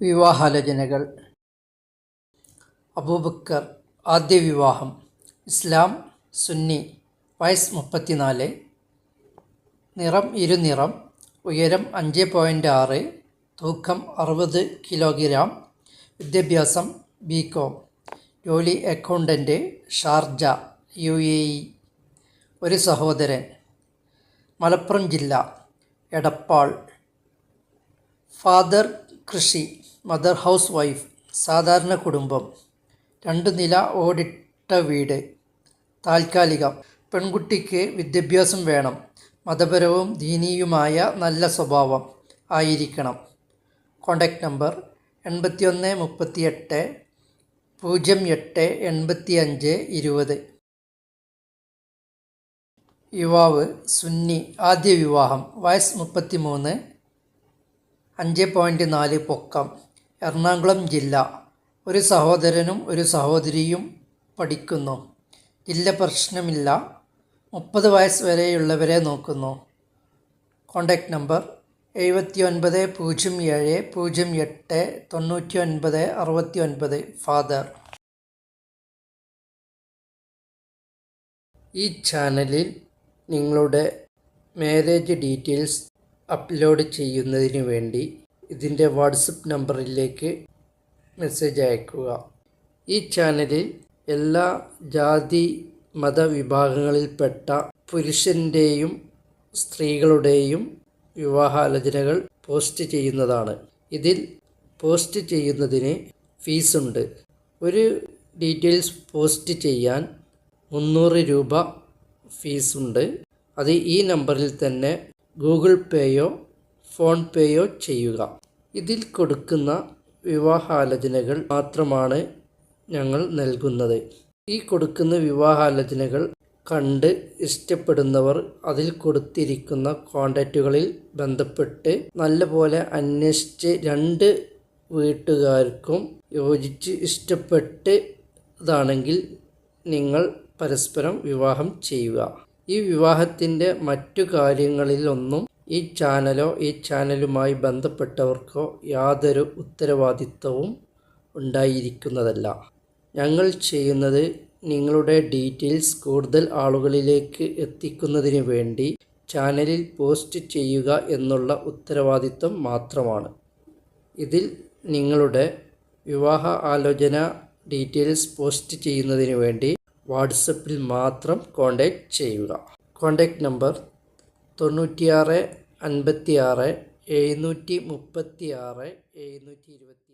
വിവാഹാലോചനകൾ. അബൂബക്കർ ആദ്യ വിവാഹം. ഇസ്ലാം സുന്നി വയസ്സ് മുപ്പത്തിനാല്. നിറം ഇരുനിറം. ഉയരം അഞ്ച് പോയിന്റ് ആറ്. തൂക്കം അറുപത് കിലോഗ്രാം. വിദ്യാഭ്യാസം ബി കോം ജോലി accountant Sharjah U A E. ഒരു സഹോദരൻ. മലപ്പുറം ജില്ല എടപ്പാൾ. ഫാദർ കൃഷി. മദർ ഹൗസ് വൈഫ് സാധാരണ കുടുംബം രണ്ട് നില ഓടിട്ട വീട് താൽക്കാലികം. പെൺകുട്ടിക്ക് വിദ്യാഭ്യാസം വേണം മതപരവും ദീനീയുമായ നല്ല സ്വഭാവം ആയിരിക്കണം. കോണ്ടാക്ട് നമ്പർ എൺപത്തി ഒന്ന് മുപ്പത്തി എട്ട് പൂജ്യം എട്ട് എൺപത്തി അഞ്ച് ഇരുപത്. യുവാവ് സുന്നി ആദ്യ വിവാഹം വയസ്സ് മുപ്പത്തി മൂന്ന് അഞ്ച് പോയിന്റ് നാല് പൊക്കം. എറണാകുളം ജില്ല. ഒരു സഹോദരനും ഒരു സഹോദരിയും പഠിക്കുന്നു. ജില്ല പ്രശ്നമില്ല. മുപ്പത് വയസ്സ് വരെയുള്ളവരെ നോക്കുന്നു. കോണ്ടാക്ട് നമ്പർ എഴുപത്തി ഒൻപത് പൂജ്യം ഏഴ് പൂജ്യം എട്ട് തൊണ്ണൂറ്റി ഒൻപത് അറുപത്തി ഒൻപത് ഫാദർ. ഈ ചാനലിൽ നിങ്ങളുടെ മാരേജ് ഡീറ്റെയിൽസ് അപ്ലോഡ് ചെയ്യുന്നതിന് വേണ്ടി ഇതിന്റെ വാട്സപ്പ് നമ്പറിലേക്ക് മെസ്സേജ് അയക്കുക. ഈ ചാനലിൽ എല്ലാ ജാതി മതവിഭാഗങ്ങളിൽപ്പെട്ട പുരുഷന്റെയും സ്ത്രീകളുടെയും വിവാഹാലോചനകൾ പോസ്റ്റ് ചെയ്യുന്നതാണ്. ഇതിൽ പോസ്റ്റ് ചെയ്യുന്നതിന് ഫീസുണ്ട്. ഒരു ഡീറ്റെയിൽസ് പോസ്റ്റ് ചെയ്യാൻ മുന്നൂറ് രൂപ ഫീസുണ്ട്. അത് ഈ നമ്പറിൽ തന്നെ ഗൂഗിൾ പേയോ ഫോൺ പേയോ ചെയ്യുക. ഇതിൽ കൊടുക്കുന്ന വിവാഹാലോചനകൾ മാത്രമാണ് ഞങ്ങൾ നൽകുന്നത്. ഈ കൊടുക്കുന്ന വിവാഹാലോചനകൾ കണ്ട് ഇഷ്ടപ്പെടുന്നവർ അതിൽ കൊടുത്തിരിക്കുന്ന കോണ്ടാക്റ്റുകളിൽ ബന്ധപ്പെട്ട് നല്ലപോലെ അന്വേഷിച്ച് രണ്ട് വീട്ടുകാർക്കും യോജിച്ച് ഇഷ്ടപ്പെട്ട് ഇതാണെങ്കിൽ നിങ്ങൾ പരസ്പരം വിവാഹം ചെയ്യുക. ഈ വിവാഹത്തിന്റെ മറ്റു കാര്യങ്ങളിലൊന്നും ഈ ചാനലോ ഈ ചാനലുമായി ബന്ധപ്പെട്ടവർക്കോ യാതൊരു ഉത്തരവാദിത്വവും ഉണ്ടായിരിക്കുന്നതല്ല. ഞങ്ങൾ ചെയ്യുന്നത് നിങ്ങളുടെ ഡീറ്റെയിൽസ് കൂടുതൽ ആളുകളിലേക്ക് എത്തിക്കുന്നതിന് വേണ്ടി ചാനലിൽ പോസ്റ്റ് ചെയ്യുക എന്നുള്ള ഉത്തരവാദിത്വം മാത്രമാണ്. ഇതിൽ നിങ്ങളുടെ വിവാഹ ആലോചന ഡീറ്റെയിൽസ് പോസ്റ്റ് ചെയ്യുന്നതിന് വേണ്ടി വാട്സപ്പിൽ മാത്രം കോണ്ടാക്ട് ചെയ്യുക. കോണ്ടാക്ട് നമ്പർ തൊണ്ണൂറ്റിയാറ് അൻപത്തിയാറ് എഴുന്നൂറ്റി മുപ്പത്തിയാറ് എഴുന്നൂറ്റി ഇരുപത്തി